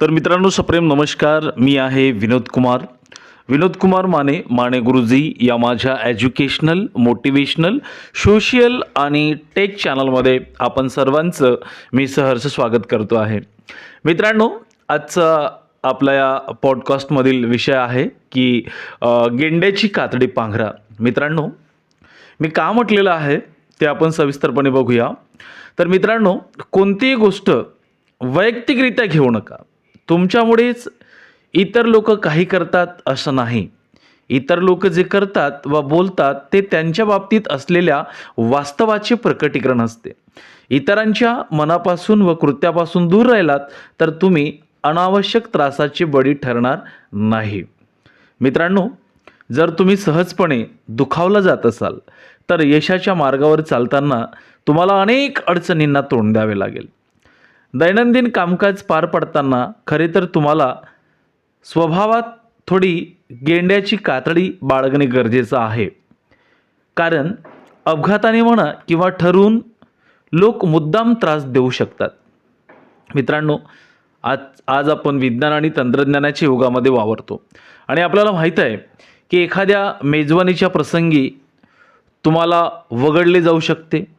तर मित्रांनो सप्रेम नमस्कार. मी आहे विनोद कुमार. विनोद कुमार माने माने गुरुजी या माझ्या एज्युकेशनल मोटिवेशनल सोशियल आणि टेक चॅनलमध्ये आपण सर्वांचं मी सहर्ष स्वागत करतो आहे. मित्रांनो आजचा आपल्या या पॉडकास्टमधील विषय आहे की गेंड्याची कातडी पांघरा. मित्रांनो मी का म्हटलेलं आहे ते आपण सविस्तरपणे बघूया. तर मित्रांनो कोणतीही गोष्ट वैयक्तिकरित्या घेऊ नका. तुमच्यामुळेच इतर लोक काही करतात असं नाही. इतर लोक जे करतात व बोलतात ते त्यांच्या बाबतीत असलेल्या वास्तवाचे प्रकटीकरण असते. इतरांच्या मनापासून व कृत्यापासून दूर राहिलात तर तुम्ही अनावश्यक त्रासाची बळी ठरणार नाही. मित्रांनो जर तुम्ही सहजपणे दुखावला जात असाल तर यशाच्या मार्गावर चालताना तुम्हाला अनेक अडचणींना तोंड द्यावे लागेल. दैनंदिन कामकाज पार पडताना खरे तर तुम्हाला स्वभावात थोडी गेंड्याची कातडी बाळगणे गरजेचं आहे. कारण अपघाताने म्हणा किंवा ठरवून लोक मुद्दाम त्रास देऊ शकतात. मित्रांनो आज आज आपण विज्ञान आणि तंत्रज्ञानाच्या युगामध्ये वावरतो. आणि आपल्याला माहीत आहे की एखाद्या मेजवानीच्या प्रसंगी तुम्हाला वगळले जाऊ शकते.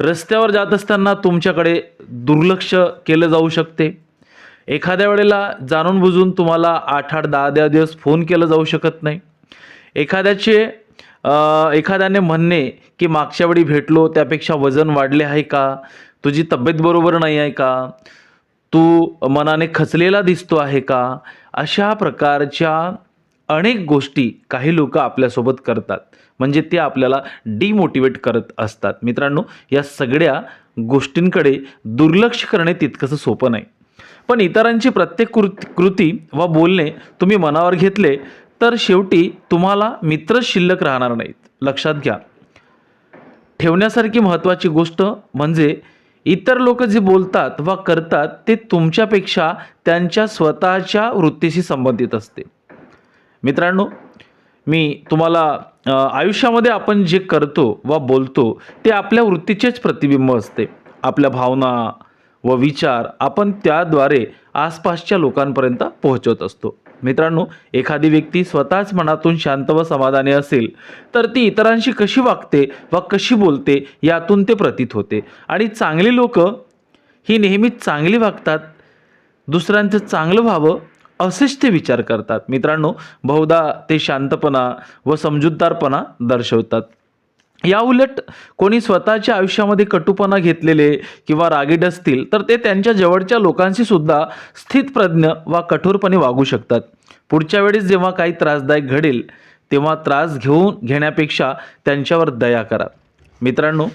रस्त्यावर जात असताना तुमच्याकडे दुर्लक्ष केलं जाऊ शकते. एखाद्या वेळेला जाणून बुजून तुम्हाला आठ आठ दहा दहा दिवस फोन केलं जाऊ शकत नाही. एखाद्याचे एखाद्याने म्हणणे की मागच्या वेळी भेटलो त्यापेक्षा वजन वाढले आहे का? तुझी तब्येत बरोबर नाही आहे का? तू मनाने खचलेला दिसतो आहे का? अशा प्रकारच्या अनेक गोष्टी काही लोक आपल्यासोबत करतात. म्हणजे ते आपल्याला डिमोटिवेट करत असतात. मित्रांनो या सगळ्या गोष्टींकडे दुर्लक्ष करणे तितकंसं सोपं नाही. पण इतरांची प्रत्येक कृती कृती व बोलणे तुम्ही मनावर घेतले तर शेवटी तुम्हाला मित्रच शिल्लक राहणार नाहीत. लक्षात घ्या. ठेवण्यासारखी महत्त्वाची गोष्ट म्हणजे इतर लोक जे बोलतात वा करतात ते तुमच्यापेक्षा त्यांच्या स्वतःच्या वृत्तीशी संबंधित असते. मित्रांनो मी तुम्हाला आयुष्यामध्ये आपण जे करतो वा बोलतो ते आपल्या वृत्तीचेच प्रतिबिंब असते. आपल्या भावना व विचार आपण त्याद्वारे आसपासच्या लोकांपर्यंत पोहोचवत असतो. मित्रांनो एखादी व्यक्ती स्वतःच मनातून शांत व समाधानी असेल तर ती इतरांशी कशी वागते वा कशी बोलते यातून ते प्रतीत होते. आणि चांगली लोक ही नेहमीच चांगली वागतात. दुसऱ्यांचं चांगलं व्हावं असेच ते विचार करतात. मित्रांनो बहुधा ते शांतपणा व समजूतदारपणा दर्शवतात. या उलट कोणी स्वतःच्या आयुष्यामध्ये कटुपणा घेतलेले किंवा रागीट असतील तर ते त्यांच्या जवळच्या लोकांशी सुद्धा स्थितप्रज्ञ वा कठोरपणे वागू शकतात. पुढच्या वेळेस जेव्हा काही त्रासदायक घडेल तेव्हा त्रास घेऊन घेण्यापेक्षा त्यांच्यावर दया करा. मित्रांनो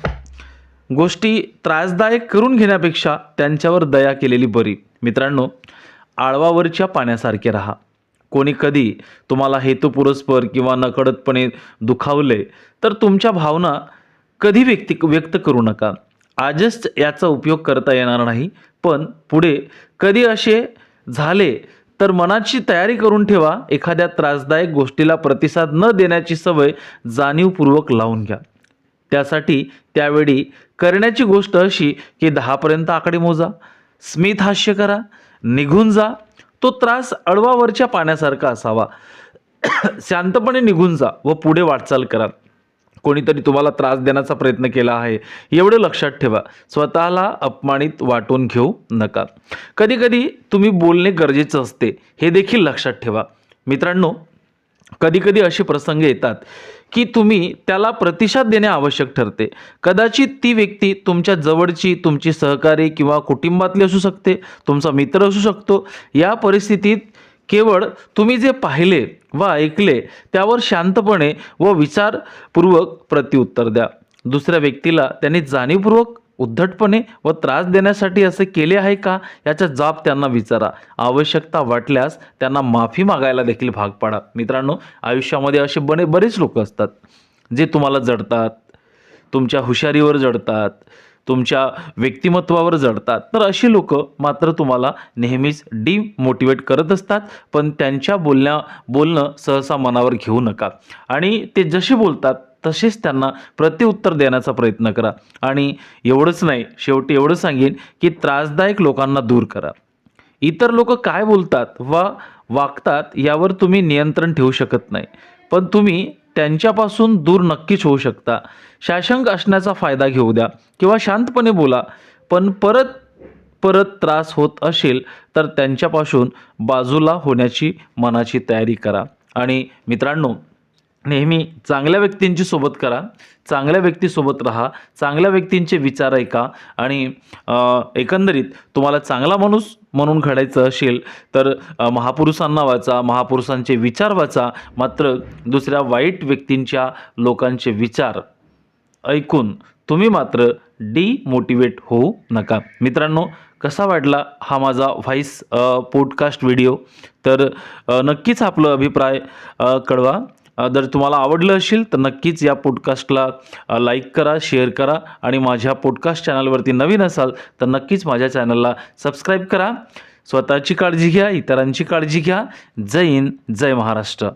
गोष्टी त्रासदायक करून घेण्यापेक्षा त्यांच्यावर दया केलेली बरी. मित्रांनो आळवावरच्या पाण्यासारखे राहा. कोणी कधी तुम्हाला हेतुपुरस्पर किंवा नकळतपणे दुखावले तर तुमच्या भावना कधी व्यक्ती व्यक्त करू नका. आजच याचा उपयोग करता येणार नाही. पण पुढे कधी असे झाले तर मनाची तयारी करून ठेवा. एखाद्या त्रासदायक गोष्टीला प्रतिसाद न देण्याची सवय जाणीवपूर्वक लावून घ्या. त्यासाठी त्यावेळी करण्याची गोष्ट अशी की दहापर्यंत आकडे मोजा. स्मित हास्य करा. निघून जा. तो त्रास अडवावरच्या पाण्यासारखा असावा. शांतपणे निघून जा व पुढे वाटचाल करा. कोणीतरी तुम्हाला त्रास देण्याचा प्रयत्न केला आहे एवढं लक्षात ठेवा. स्वतःला अपमानित वाटून घेऊ नका. कधीकधी तुम्ही बोलणे गरजेचं असते हे देखील लक्षात ठेवा. मित्रांनो कधीकधी असे प्रसंग येतात की तुम्ही त्याला प्रतिसाद देणे आवश्यक ठरते. कदाचित ती व्यक्ती तुमच्या जवळची तुमची सहकारी किंवा कुटुंबातली असू शकते तुमचा मित्र असू शकतो. या परिस्थितीत केवळ तुम्ही जे पाहिले व ऐकले त्यावर शांतपणे व विचारपूर्वक प्रत्युत्तर द्या. दुसऱ्या व्यक्तीला त्यांनी जाणीवपूर्वक उद्धटपणे व त्रास देण्यासाठी असे केले आहे का? याचा जाब त्यांना विचारा. आवश्यकता वाटल्यास त्यांना माफी मागायला देखील भाग पाडा. मित्रांनो आयुष्यामध्ये असे बने बरेच लोक असतात जे तुम्हाला जडतात तुमच्या हुशारीवर जडतात तुमच्या व्यक्तिमत्वावर जडतात. तर अशी लोक मात्र तुम्हाला नेहमीच डिमोटिवेट करत असतात पण त्यांच्या बोलण्या बोलणं सहसा मनावर घेऊ नका. आणि ते जसे बोलतात तसेच त्यांना प्रत्युत्तर देण्याचा प्रयत्न करा. आणि एवढंच नाही शेवटी एवढं सांगेन की त्रासदायक लोकांना दूर करा. इतर लोक काय बोलतात वा वागतात यावर तुम्ही नियंत्रण ठेवू शकत नाही. पण तुम्ही त्यांच्यापासून दूर नक्कीच होऊ शकता. शासंक असण्याचा फायदा घेऊ द्या किंवा शांतपणे बोला पण परत परत त्रास होत असेल तर त्यांच्यापासून बाजूला होण्याची मनाची तयारी करा. आणि मित्रांनो नेहमी चांगल्या व्यक्तींची सोबत करा चांगल्या व्यक्तीसोबत राहा चांगल्या व्यक्तींचे विचार ऐका आणि एकंदरीत तुम्हाला चांगला माणूस म्हणून घडायचं असेल तर महापुरुषांना वाचा महापुरुषांचे विचार वाचा मात्र दुसऱ्या वाईट व्यक्तींच्या लोकांचे विचार ऐकून तुम्ही मात्र डिमोटिवेट होऊ नका. मित्रांनो कसा वाटला हा माझा व्हॉईस पॉडकास्ट व्हिडिओ तर नक्कीच आपलं अभिप्राय कळवा. जर तुम्हाला आवडलं असेल तर नक्कीच या पॉडकास्टला लाईक करा शेअर करा आणि माझ्या पॉडकास्ट चॅनलवरती नवीन असाल तर नक्कीच माझ्या चॅनलला सबस्क्राईब करा. स्वतःची काळजी घ्या इतरांची काळजी घ्या. जय हिंद जय महाराष्ट्र.